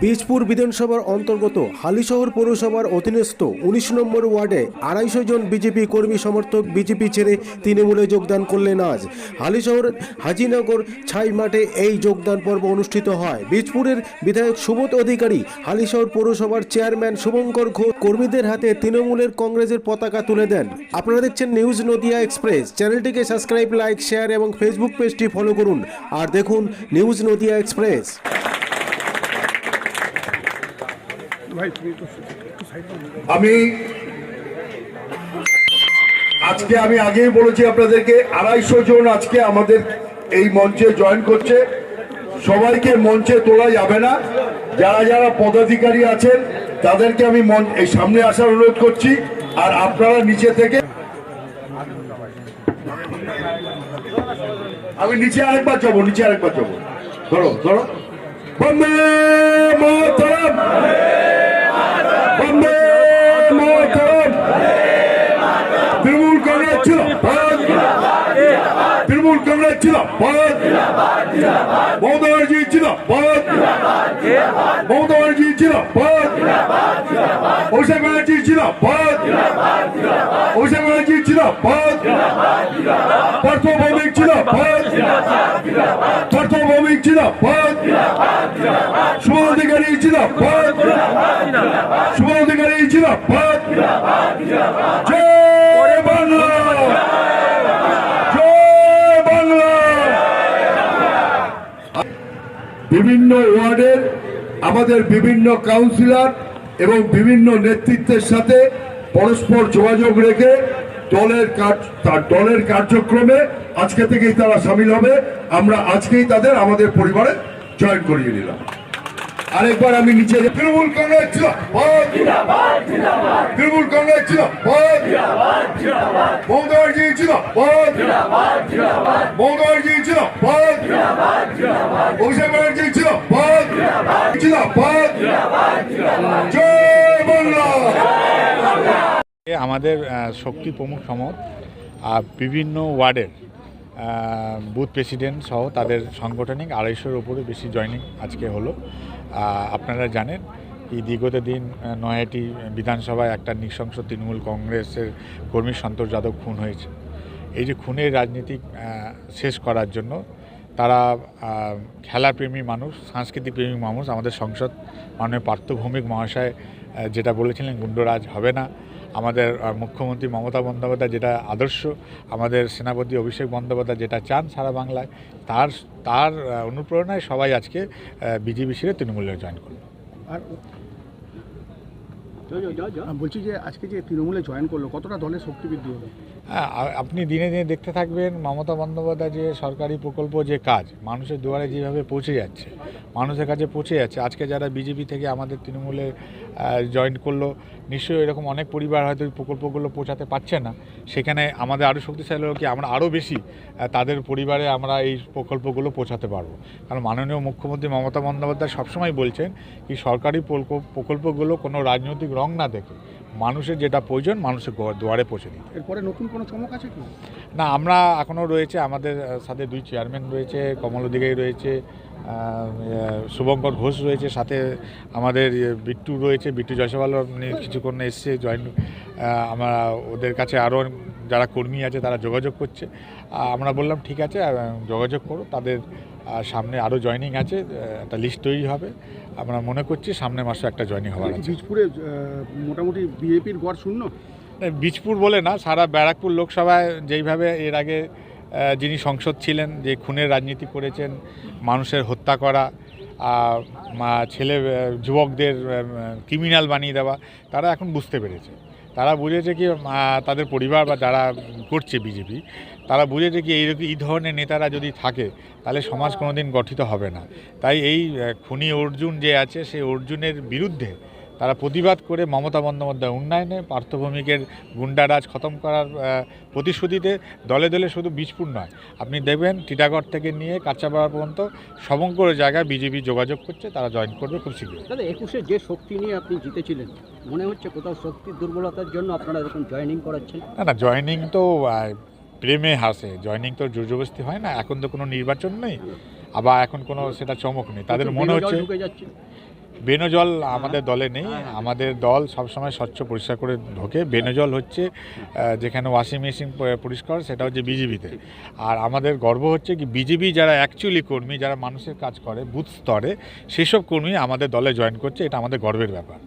বীজপুর বিধানসভার অন্তর্গত হালিশহর পৌরসভার অধীনস্থ উনিশ নম্বর ওয়ার্ডে আড়াইশো জন বিজেপি কর্মী সমর্থক বিজেপি ছেড়ে তৃণমূলে যোগদান করলেন আজ। হালিশহর, হাজিনগর ছাই মাঠে এই যোগদান পর্ব অনুষ্ঠিত হয়। বীজপুরের বিধায়ক সুবোধ অধিকারী হালিশহর পৌরসভার চেয়ারম্যান শুভঙ্কর ঘোষ কর্মীদের হাতে তৃণমূলের কংগ্রেসের পতাকা তুলে দেন। আপনারা দেখছেন নিউজ নদিয়া এক্সপ্রেস। চ্যানেলটিকে সাবস্ক্রাইব, লাইক, শেয়ার এবং ফেসবুক পেজটি ফলো করুন। আর দেখুন নিউজ নদিয়া এক্সপ্রেস। আমি আজকে আমি আগেই বলেছি আপনাদেরকে, আড়াইশো জন আজকে আমাদের এই মঞ্চে জয়েন করছে। সবাইকে মঞ্চে তোলা যাবে না। যারা যারা পদাধিকারী আছেন, তাদেরকে আমি এই সামনে আসার অনুরোধ করছি। আর আপনারা নিচে থেকে আমি নিচে আরেকবার যাব, নিচে আরেকবার যাব। ধরো ধরো। বন্দে মাতরম বন্দে মাতরম তৃণমূল কংগ্রেস ছিল তৃণমূল কংগ্রেস ছিল মমতা ব্যানার্জি ছিল মমতা ব্যানার্জি ছিল অভিষেক ব্যানার্জি ছিল অভিষেক ব্যানার্জি ছিল পার্থ ভৌমিক ছিল পার্থ ভৌমিক ছিল শুভ অধিকারী ছিল শুভ অধিকারী ছিল জয় বাংলা জয় বাংলা বিভিন্ন ওয়ার্ডের আমাদের বিভিন্ন কাউন্সিলর এবং বিভিন্ন নেতৃত্বের সাথে পরস্পর যোগাযোগ রেখে দলের কাজ তার দলের কার্যক্রমে আজকে থেকেই তারা সামিল হবে। আমরা আজকেই তাদের আমাদের পরিবারে জয়েন করিয়ে নিলাম। আরেকবার আমি নিচে তৃণমূল কংগ্রেস ছিল। তৃণমূল কংগ্রেস ছিল। মমতা ব্যানার্জি ছিল পদ। মমতা ব্যানার্জি ছিল অভিষেক ব্যানার্জি ছিল পদ। ছিল পদ। জয় বাংলা এ আমাদের শক্তি প্রমুখ সমত আহ, বিভিন্ন ওয়ার্ডের বুথ প্রেসিডেন্ট সহ তাদের সাংগঠনিক আড়াইশোর উপরে বেশি জয়নিং আজকে হলো। আপনারা জানেন এই দীর্ঘত দিন নয়াটি বিধানসভায় একটা নৃশংস তৃণমূল কংগ্রেসের কর্মী সন্তোষ যাদব খুন হয়েছে। এই যে খুনের রাজনীতি শেষ করার জন্য তারা খেলাপ্রেমী মানুষ সাংস্কৃতিক প্রেমী মানুষ আমাদের সংসদ মাননীয় পার্থভৌমিক মহাশয় যেটা বলেছিলেন গুন্ডরাজ হবে না। আমাদের মুখ্যমন্ত্রী মমতা বন্দ্যোপাধ্যায় যেটা আদর্শ, আমাদের সেনাপতি অভিষেক বন্দ্যোপাধ্যায় যেটা চান সারা বাংলায়, তার তার অনুপ্রেরণায় সবাই আজকে বিজেপি ছেড়ে তৃণমূলে জয়েন করল। আর বলছি যে আজকে যে তৃণমূলে জয়েন করল কতটা দলের শক্তি বৃদ্ধি হলো? হ্যাঁ আপনি দিনে দিনে দেখতে থাকবেন মমতা বন্দ্যোপাধ্যায় যে সরকারি প্রকল্প যে কাজ মানুষের দুয়ারে যেভাবে পৌঁছে যাচ্ছে মানুষের কাছে পৌঁছে যাচ্ছে আজকে যারা বিজেপি থেকে আমাদের তৃণমূলে জয়েন করল নিশ্চয়ই এরকম অনেক পরিবার হয়তো এই প্রকল্পগুলো পৌঁছাতে পারছে না। সেখানে আমাদের আরও শক্তিশালী হলো কি আমরা আরও বেশি তাদের পরিবারে আমরা এই প্রকল্পগুলো পৌঁছাতে পারব। কারণ মাননীয় মুখ্যমন্ত্রী মমতা বন্দ্যোপাধ্যায় সবসময় বলছেন কি সরকারি প্রকল্প- প্রকল্পগুলো কোনো রাজনৈতিক রং না দেখে। মানুষের যেটা প্রয়োজন মানুষের দুয়ারে পৌঁছে দিতে। এরপরে নতুন কোনো চমক আছে কি? না আমরা এখনও রয়েছে আমাদের সাথে দুই চেয়ারম্যান রয়েছে কমল অধিকারী রয়েছে শুভঙ্কর ঘোষ রয়েছে সাথে আমাদের ইয়ে, বিট্টু রয়েছে বিট্টু জয়সওয়াল কিছুক্ষণ এসছে জয়েন আমরা ওদের কাছে আরও যারা কর্মী আছে তারা যোগাযোগ করছে। আমরা বললাম ঠিক আছে যোগাযোগ করো তাদের সামনে আরও জয়নিং আছে একটা লিস্ট তৈরি হবে। আমরা মনে করছি সামনের মাসে একটা জয়নিং হওয়ার আছে। মোটামুটি বিজেপির গড় শূন্য? বীজপুর বলে না, সারা ব্যারাকপুর লোকসভায় যেইভাবে এর আগে যিনি সংসদ ছিলেন, যে খুনের রাজনীতি করেছেন, মানুষের হত্যা করা ছেলে যুবকদের ক্রিমিনাল বানিয়ে দেওয়া, তারা এখন বুঝতে পেরেছে। তারা বুঝেছে কি তাদের পরিবার বা যারা করছে বিজেপি, তারা বুঝেছে কি, এই এই ধরনের নেতারা যদি থাকে, তাহলে সমাজ কোনোদিন গঠিত হবে না। তাই এই খুনি অর্জুন যে আছে সেই অর্জুনের বিরুদ্ধে তারা প্রতিবাদ করে মমতা বন্দ্যোপাধ্যায় উন্নয়নে পার্থভূমিকের গুন্ডারাজ খতম করার প্রতিশ্রুতিতে দলে দলে শুধু বীজপুর নয়। আপনি দেখবেন টিটাগড় থেকে নিয়ে কাঁচাপাড়া পর্যন্ত সমগ্র জায়গায় বিজেপি যোগাযোগ করছে তারা জয়েন করবে খুব শীঘ্রই। দাদা একুশে যে শক্তি নিয়ে আপনি জিতেছিলেন মনে হচ্ছে কোথাও শক্তির দুর্বলতার জন্য আপনারা এরকম জয়েনিং করাচ্ছেন? না না জয়নিং তো প্রেমে হাসে। জয়নিং তো জোরজবস্তি হয় না এখন তো কোনো নির্বাচন নেই আবার এখন কোনো সেটা চমক নেই। তাদের মনে হচ্ছে বেনজল আমাদের দলে নেই। আমাদের দল সবসময় স্বচ্ছ পরিষ্কার করে ঢোকে। বেনজল হচ্ছে যেখানে ওয়াশিং মেশিন পরিষ্কার সেটা হচ্ছে বিজেপিতে। আর আমাদের গর্ব হচ্ছে কি বিজেপি যারা অ্যাকচুয়ালি কর্মী যারা মানুষের কাজ করে বুথ স্তরে সেসব কর্মী আমাদের দলে জয়েন করছে। এটা আমাদের গর্বের ব্যাপার।